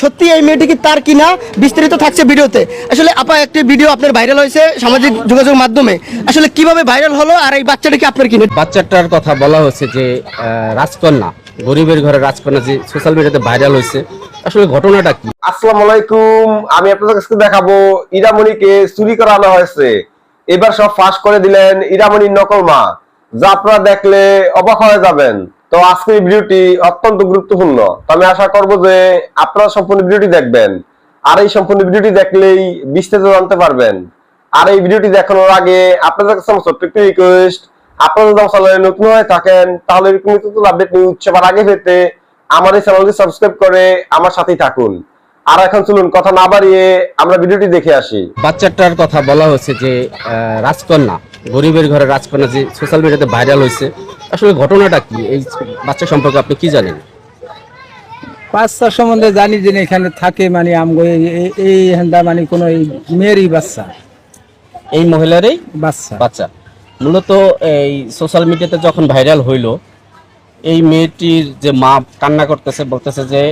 সত্যি এই মেয়েটি কি তার কিনা বিস্তারিত থাকছে ভিডিওতে। আসলে আপা একটি ভিডিও আপনার ভাইরাল হয়েছে সামাজিক যোগাযোগ মাধ্যমে। আসলে কীভাবে ভাইরাল হলো আর এই বাচ্চাটা কি আপনার কিনে? বাচ্চাটার কথা বলা হচ্ছে যে রাজকন্যা গরিবের ঘরে রাজকন্যা যে সোশ্যাল মিডিয়াতে ভাইরাল হয়েছে আসলে ঘটনাটা কি? আসসালামু আলাইকুম। আমি আপনাদের কাছে দেখাবো ইরামণিকে চুরি করা আনা হয়েছে। এবার সব ফাঁস করে দিলেন ইরামণির নকল মা। যা আপনারা দেখলে অবাক হয়ে যাবেন। তো আজকের ভিডিওটি অত্যন্ত গুরুত্বপূর্ণ। তো আমি আশা করব যে আপনারা সম্পূর্ণ ভিডিওটি দেখবেন। আর এই সম্পূর্ণ ভিডিওটি দেখলেই বিস্তারিত জানতে পারবেন। আর এই ভিডিওটি দেখানোর আগে আপনাদের কাছে আমার ছোট্ট একটি রিকোয়েস্ট আপনারা যদি আমার চ্যানেলে নতুন হয়ে থাকেন, তাহলে এরকম নতুন আপডেট নিউজ সবার আগে পেতে আমার এই চ্যানেলটি সাবস্ক্রাইব করে আমার সাথেই থাকুন। আর এখন চলুন কথা না বাড়িয়ে আমরা ভিডিওটি দেখে আসি। বাচ্চাটার কথা বলা হচ্ছে যে রাজকন্যা গরিবের ঘরে রাজকন্যা যে সোশ্যাল মিডিয়াতে ভাইরাল হয়েছে আসলে ঘটনাটা কি? এই বাচ্চা সম্পর্কে আপনি কি জানেন? বাচ্চার সম্বন্ধে জানি যে এখানে থাকে মানে আমগো এই হেন্দা মানে কোনো এই মেয়েরই বাচ্চা। এই মহিলারই বাচ্চা। বাচ্চা। মূলত এই সোশ্যাল মিডিয়াতে যখন ভাইরাল হইল এই মেয়েটির যে মা কান্না করতেছে বলতেছে যে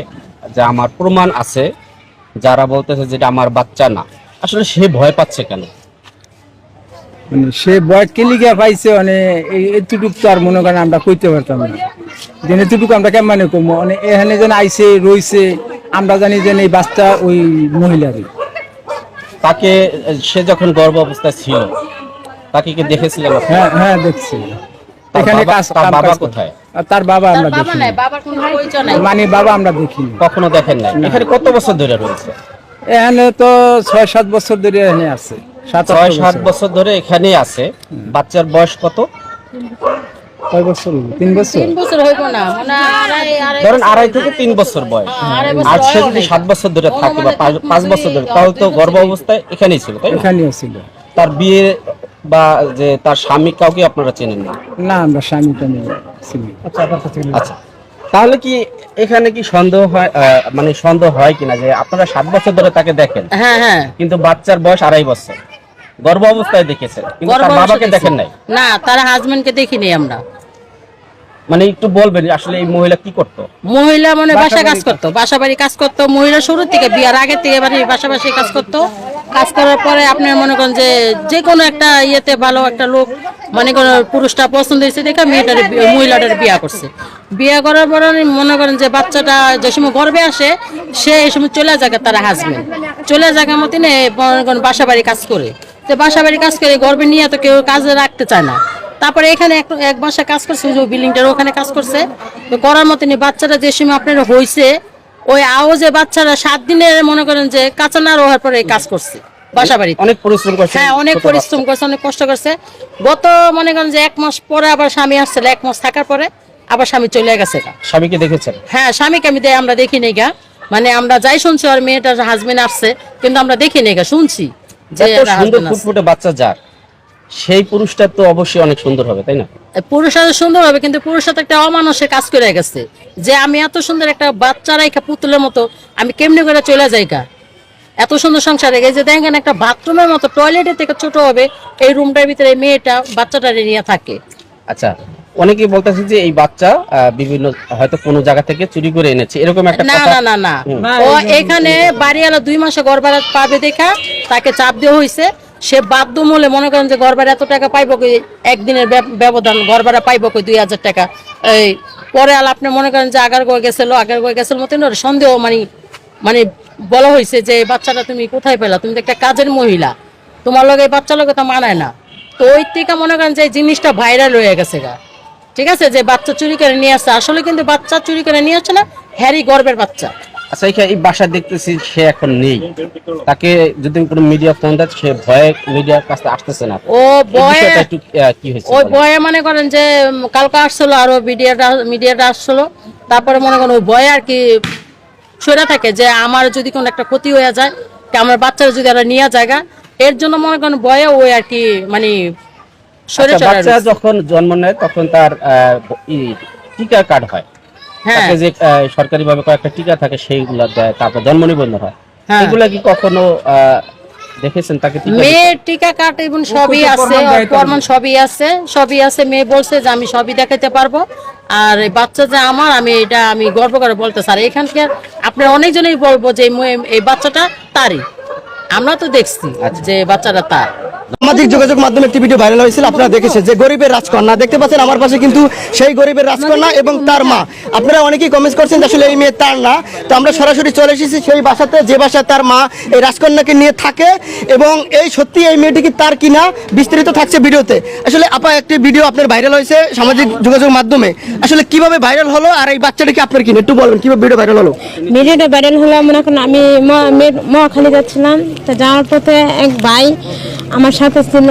যে আমার প্রমাণ আছে যারা বলতেছে যেটা আমার বাচ্চা না আসলে সে ভয় পাচ্ছে কেন? মানে সে কেলিগা পাইছে মানে এতটুকু তো আর মনে করেন আমরা কইতে পারতাম না। যেন এতটুকু আমরা কেমন মানে কমো মানে এখানে যেন আইছে রইছে আমরা জানি যে এই বাচ্চা ওই মহিলারই। তাকে সে যখন গর্ভ অবস্থায় ছিল তাকে কি দেখেছিলেন হ্যাঁ হ্যাঁ দেখছি। এখানে বাবা কোথায়? তার বাবা আমরা বাবা দেখি নাই বাবার কোনো পরিচয় নাই। মানে বাবা আমরা দেখিনি। কখনো দেখেন নাই? এখানে কত বছর ধরে রয়েছে? এখানে তো ছয় সাত বছর ধরে এখানে আছে। সাত ছয় সাত বছর। ধরে এখানেই আছে। বাচ্চার বয়স কত? কয় বছর তিন বছর? তিন বছর হইব না। মানে আড়াই আড়াই ধরেন আড়াই থেকে তিন বছর বয়স। আড়াই বছর আর সে যদি সাত বছর ধরে থাকে বা পাঁচ- বছর ধরে তাহলে তো গর্ভ অবস্থায় এখানেই ছিল তাই না? এখানেও ছিল। তার বিয়ে বা যে তার স্বামী কাউকে আপনারা চেনেন না? না আমরা স্বামী টামি ছিল আচ্ছা তাহলে কি এখানে কি সন্দেহ হয় মানে সন্দেহ হয় কিনা যে আপনারা সাত বছর ধরে তাকে দেখেন? হ্যাঁ হ্যাঁ। কিন্তু বাচ্চার বয়স আড়াই বছর। গর্ভ অবস্থায় দেখেছেন কিন্তু তার বাবাকে দেখেন নাই? না তার হাজবেন্ডকে দেখিনি আমরা। মানে একটু বলবেন আসলে এই মহিলা কি করতো? মহিলা মানে বাসা কাজ করতো বাসা বাড়ি কাজ করতো মহিলা শুরু থেকে বিয়ার আগে থেকে মানে বাসা বাসি কাজ করতো। কাজ করার পরে আপনি মনে করেন যে যে কোনো একটা ইয়েতে ভালো একটা লোক, মনে পুরুষটা পছন্দ হয়েছে দেখে মেয়েটার মহিলাটার বিয়া করছে। বিয়া করার পরে মনে করেন যে বাচ্চাটা যে সময় গর্বে আসে, সে এই সময় চলে যাকে তার হাজবেন্ড চলে যাকে মতনে মনে করেন বাসা বাড়ি কাজ করে। তো বাসা বাড়ি কাজ করে গর্বে নিয়ে তো কেউ কাজে রাখতে চায় না। তারপরে এখানে এক মাসে কাজ করছে বিল্ডিংটার ওখানে কাজ করছে। তো করার মতনই বাচ্চাটা যে সময় আপনার হয়েছে ওই আওয়াজে বাচ্চারা সাত দিনের মনে করেন যে কাঁচা না রোহার পরে এই কাজ করছে বাসা বাড়িতে। অনেক পরিশ্রম করছে। হ্যাঁ অনেক পরিশ্রম করছে অনেক কষ্ট করছে। গত মনে করেন যে এক মাস পরে আবার স্বামী আসছিল এক মাস থাকার পরে আবার স্বামী চলে গেছে। স্বামীকে দেখেছেন? হ্যাঁ স্বামীকে আমি আমরা দেখি নেই গা। মানে আমরা যাই শুনছি আর মেয়েটার হাজবেন্ড আসছে কিন্তু আমরা দেখি নেই গা শুনছি যে সুন্দর ফুটফুটে বাচ্চা যার। সেই পুরুষটা তো অবশ্যই অনেক সুন্দর হবে তাই না? পুরুষরা সুন্দর হবে কিন্তু পুরুষরা তো একটা অমানুষের কাজ করে গেছে। যে আমি এত সুন্দর একটা বাচ্চা রাইখা পুতুলের মতো আমি কেমনি করে চলে যাই কা এত সুন্দর সংসারে এই যে দেখেন একটা বাথরুমের মতো টয়লেটের থেকে ছোট হবে এই রুমটার ভিতরে এই মেয়েটা বাচ্চাটা নিয়ে থাকে। আচ্ছা অনেকেই বলতেছে যে এই বাচ্চা আহ, বিভিন্ন হয়তো কোনো জায়গা থেকে চুরি করে এনেছে এরকম একটা না কথা? না না না। ও এখানে বাড়িওয়ালা দুই মাসে গড়বাড়া পাবে দেখা তাকে চাপ দেওয়া হয়েছে সে বাধ্য মূলে মনে করেন যে গড়বাড়া এত টাকা পাইবো কই? একদিনের ব্যব- ব্যবধান গড়বাড়া পাইবো কই? দুই হাজার টাকা। এই, পরে আল আপনি মনে করেন যে আগার গয়ে গেছিল, আগার গয়ে গেছিল মতন সন্দেহ মানে মানে বলা হয়েছে যে বাচ্চাটা তুমি কোথায় পেলা? তুমি তো একটা কাজের মহিলা। তোমার লগে এই বাচ্চার লগে তো মানায় না। তো ওই থেকে মনে করেন যে এই জিনিসটা ভাইরাল হয়ে গেছে গা। ঠিক আছে? যে বাচ্চা চুরি করে নিয়ে আসছে। আসলে কিন্তু বাচ্চা চুরি করে নিয়ে আসছে না, হ্যারি গর্বের বাচ্চা। আচ্ছা এই বাসা দেখতেছি সে এখন নেই। তাকে যদি কোনো মিডিয়া ফোন দেয় সে ভয়ে মিডিয়ার কাছে আসতেছে না। ও কি হয়েছে ওই? বয়ে মনে করেন যে কালকে আসছিল আরও মিডিয়াটা মিডিয়াটা আসছিল। তারপরে মনে করেন ওই ভয়ে আর কি সরে থাকে যে আমার যদি কোনো একটা ক্ষতি হয়ে যায় কি আমার বাচ্চারা যদি আমরা নিয়ে জায়গা এর জন্য মনে করেন ভয়ে ওই আর কি মানে সরে আচ্ছা, বাচ্চা যখন জন্ম নেয় তখন তার টিকা কার্ড হ্যাঁ। তাকে যে সরকারি ভাবে কয়েকটা টিকা থাকে সেইগুলো দেয় তারপর জন্ম নিবন্ধন হয়। হ্যাঁ। এগুলা কি কখনো দেখেছেন তাকে? মেয়ের টিকা কার্ড এবং সবই আছে সবই আছে সবই আছে। মেয়ে বলছে যে আমি সবই দেখাতে পারব। আর বাচ্চা যে আমার আমি এটা আমি গর্ব করে বলতে স্যার এখানকার আপনার অনেকজনই বলব যে এই মেয়ে- এই বাচ্চাটা তারই। আমরা তো দেখছি আচ্ছা। যে বাচ্চাটা তার। সামাজিক যোগাযোগ মাধ্যমে একটি ভিডিও ভাইরাল হয়েছিল, আপনারা দেখেছেন। যে গরিবের রাজকন্যা, দেখতে পাচ্ছেন আমার পাশে কিন্তু সেই গরিবের রাজকন্যা এবং তার মা। আপনারা অনেকেই কমেন্ট করছেন আসলে এই মেয়ে তার না। তো আমরা সরাসরি চলে এসেছি সেই বাসাতে, যে বাসায় তার মা এই রাজকন্যাকে নিয়ে থাকে এবং এই সত্যি এই মেয়েটি কি তার কিনা বিস্তারিত থাকছে ভিডিওতে। আসলে আপা, একটি ভিডিও আপনার ভাইরাল হয়েছে সামাজিক যোগাযোগ মাধ্যমে। আসলে কীভাবে ভাইরাল হলো আর এই বাচ্চাটা কি আপনার কিনা? একটু বলবেন, কীভাবে ভিডিও ভাইরাল হলো? ভিডিওটা ভাইরাল হলো, মনে করেন আমি মহাখালী যাচ্ছিলাম তো যাওয়ার পথে এক ভাই আমার সাথে ছিল।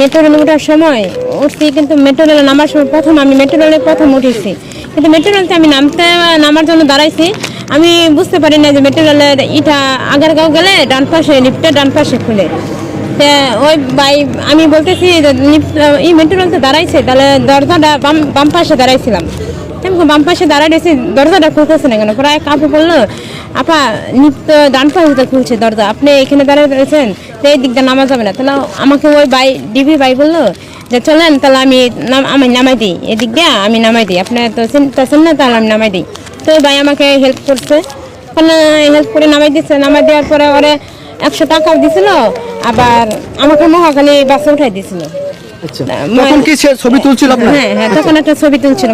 মেট্রো রেলে ওঠার সময় উঠছি, কিন্তু মেট্রো রেলে নামার সময় প্রথম আমি মেট্রো রেলে প্রথম উঠেছি। কিন্তু মেট্রো রেলতে আমি নামতে, নামার জন্য দাঁড়াইছি। আমি বুঝতে পারি না যে মেট্রো রেলের ইটা আগারগাঁও গেলে ডান পাশে লিফটের ডান পাশে খুলে। ওই ভাই আমি বলতেছি এই মেট্রো রেলতে দাঁড়াইছে, তাহলে দরজাটা বাম বাম পাশে দাঁড়াইছিলাম। বাম পাশে দাঁড়ায় রয়েছি দরজাটা খুলতেছে না কেন? প্রায় কাপড় বলল আপা, নিত্য ডান পাশে খুলছে, দরজা। আপনি এখানে দাঁড়িয়ে রয়েছেন, তো এই দিকটা নামা যাবে না। তাহলে আমাকে ওই ভাই, ডিবি ভাই বলল যে, চলেন, তাহলে আমি আমি নামাই দিই। এদিক দিয়ে আমি নামাই দিই। আপনি তো চিনতেছেন না, তাহলে আমি নামাই দিই। তো ভাই আমাকে হেল্প করছে। হেল্প করে নামাই দিচ্ছে নামাই দেওয়ার পরে ওরে একশো টাকাও দিছিল, আবার আমাকে মহাখালী বাসে উঠাই দিছিল। তখন কি ছবি তুলছিল হ্যাঁ হ্যাঁ তখন একটা ছবি তুলছিল।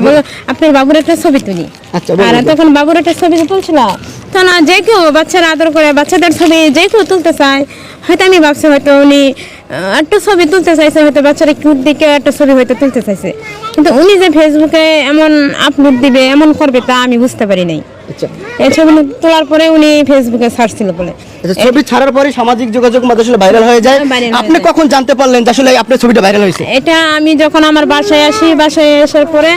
আপনার বাবুর একটা ছবি তুলি। আচ্ছা, আর তখন বাবুর একটা ছবি তুলছিল। যে কেউ বাচ্চারা আদর করে বাচ্চাদের ছবি যে কেউ তুলতে চায় হয়তো আমি ভাবছি হয়তো উনি একটা ছবি তুলতে চাইছে হয়তো বাচ্চারা কিউট দিকে একটা ছবি হয়তো তুলতে চাইছে। কিন্তু উনি যে ফেসবুকে এমন আপলোড দিবে এমন করবে তা আমি বুঝতে পারি নাই। আচ্ছা। এই ছবি তোলার পরে উনি ফেসবুকে ছাড়ছিল বলে। আচ্ছা ছবি ছাড়ার পরে সামাজিক যোগাযোগ মাধ্যমে আসলে ভাইরাল হয়ে যায়। হ্যাঁ, আপনি কখন জানতে পারলেন যে আসলে আপনার ছবিটা ভাইরাল হয়েছে? এটা আমি যখন আমার বাসায় আসি বাসায় আসার পরে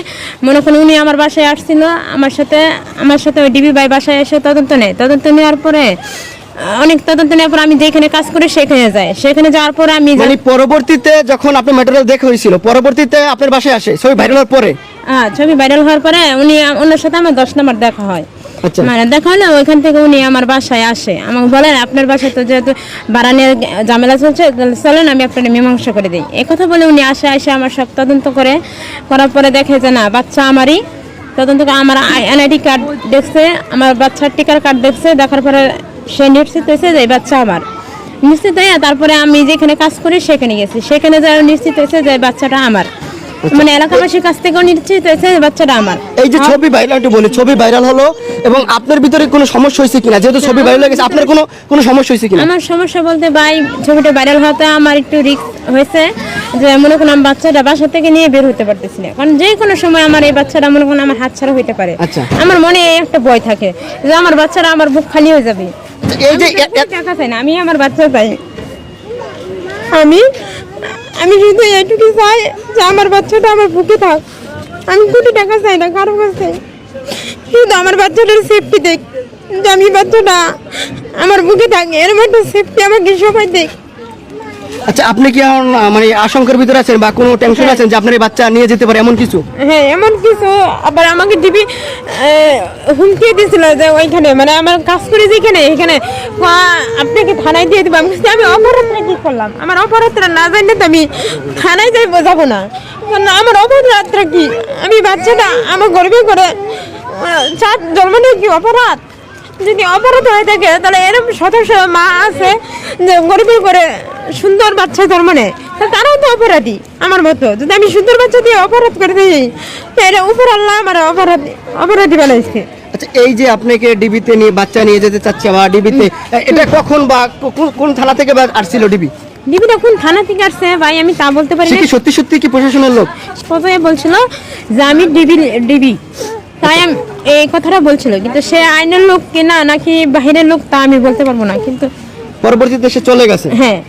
মনে করেন উনি আমার বাসায় আসছিল আমার সাথে আমার সাথে ওই ডিবি ভাই বাসায় এসে তদন্ত নেয়। তদন্ত নেওয়ার পরে অনেক তদন্ত নেওয়ার পর আমি যেখানে কাজ করি সেখানে যাই। সেখানে যাওয়ার পরে আমি মানে পরবর্তীতে যখন আপনার ম্যাটেরিয়াল দেখা হয়েছিল পরবর্তীতে আপনার বাসায় আসে ছবি ভাইরাল হওয়ার পরে? হ্যাঁ ছবি ভাইরাল হওয়ার পরে উনি ওনার সাথে আমার দশ নম্বর দেখা হয়। মানে দেখা হলে ওইখান থেকে উনি আমার বাসায় আসে। আমাকে বলেন, আপনার বাসায় তো যেহেতু বারানের ঝামেলা চলছে চলেন, আমি আপনার মীমাংসা করে দিই। কথা বলে উনি আসে আসে আমার সব তদন্ত করে। করার পরে দেখে যে না, বাচ্চা আমারই। তদন্ত করে আমার এনআইডি কার্ড দেখছে, আমার বাচ্চার টিকার কার্ড দেখছে, দেখার পরে সে নিশ্চিত হয়েছে যে বাচ্চা আমার। নিশ্চিত হয়ে তারপরে আমি যেখানে কাজ করি, সেখানে গেছি। সেখানে যা নিশ্চিত হয়েছে যে বাচ্চাটা আমার। মানে এলাকাবাসীর কাছ থেকেও বাচ্চাটা আমার। এই যে ছবি ভাইরাল একটু বলি ছবি ভাইরাল হলো এবং আপনার ভিতরে কোনো সমস্যা হয়েছে কিনা? যেহেতু ছবি ভাইরাল হয়ে গেছে আপনার কোনো কোনো সমস্যা হয়েছে কিনা? আমার সমস্যা বলতে ভাই ছবিটা ভাইরাল হতে আমার একটু রিস্ক হয়েছে যে মনে করুন আমি বাচ্চাটা বাসা থেকে নিয়ে বের হতে পারতেছি না। কারণ যে কোনো সময় আমার এই বাচ্চাটা মনে করুন আমার হাত ছাড়া হইতে পারে। আচ্ছা। আমার মনে এই একটা ভয় থাকে যে আমার বাচ্চাটা আমার বুক খালি হয়ে যাবে। এই যে টাকা চাই না আমি আমার বাচ্চা চাই। আমি আমি শুধু এটুকু চাই যে আমার বাচ্চাটা আমার বুকে থাক। আমি কোটি টাকা চাই না, কারও কাছে। শুধু আমার বাচ্চাটার সেফটি দেখ। যে আমি বাচ্চাটা আমার বুকে থাকে এর মধ্যে সেফটি আমাকে সবাই দেখ। আচ্ছা আপনি কি এখন মানে আশঙ্কার ভিতরে আছেন বা কোনো টেনশন আছেন যে আপনার এই বাচ্চা নিয়ে যেতে পারে এমন কিছু? হ্যাঁ এমন কিছু আবার আমাকে টিভি হুমকি দিয়েছিল যে ওইখানে মানে আমার কাজ করে যেখানে এখানে আপনাকে থানায় দিয়ে দেবো। আমি আমি অপরাধটা কি করলাম? আমার অপরাধটা না জানলে তো আমি থানায় যাই বোঝাবো না। আমার অপরাধটা কি? আমি বাচ্চাটা আমার গর্বে করে চার জন্ম নিয়ে কি অপরাধ? যদি অপরাধ হয়ে থাকে তাহলে এরকম সদস্য মা আছে যে গরিবে করে সুন্দর বাচ্চা জন্ম মানে তারাও তো অপরাধী আমার মতো। যদি আমি সুন্দর বাচ্চা দিয়ে অপরাধ করে দিই এটা উপর আল্লাহ আমার অপরাধী অপরাধী বানাইছে আচ্ছা এই যে আপনাকে ডিবিতে নিয়ে বাচ্চা নিয়ে যেতে চাচ্ছে বা ডিবিতে এটা কখন বা কোন থানা থেকে বা আসছিল ডিবি? ডিবিটা কোন থানা থেকে আসছে ভাই আমি তা বলতে পারি সত্যি সত্যি কি প্রশাসনের লোক? প্রথমে বলছিল যে আমি ডিবি ডিবি। তাই এই কথাটা বলছিল কিন্তু সে আইনের লোক কিনা নাকি বাহিরের লোক তা আমি বলতে পারব না কিন্তু পরবর্তীতে সে চলে গেছে। হ্যাঁ।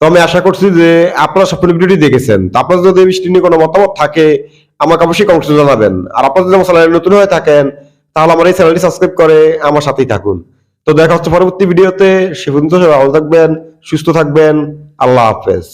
তো আমি আশা করছি যে আপনারা সম্পূর্ণ ভিডিওটি দেখেছেন। তো আপনার যদি এই বিষয়টি নিয়ে কোনো মতামত থাকে আমাকে অবশ্যই কমেন্টে জানাবেন। আর আপনারা যদি আমার চ্যানেলে নতুন হয়ে থাকেন তাহলে আমার এই চ্যানেলটি সাবস্ক্রাইব করে আমার সাথেই থাকুন। তো দেখা হচ্ছে পরবর্তী ভিডিওতে সে পর্যন্ত ভালো থাকবেন সুস্থ থাকবেন। আল্লাহ হাফেজ।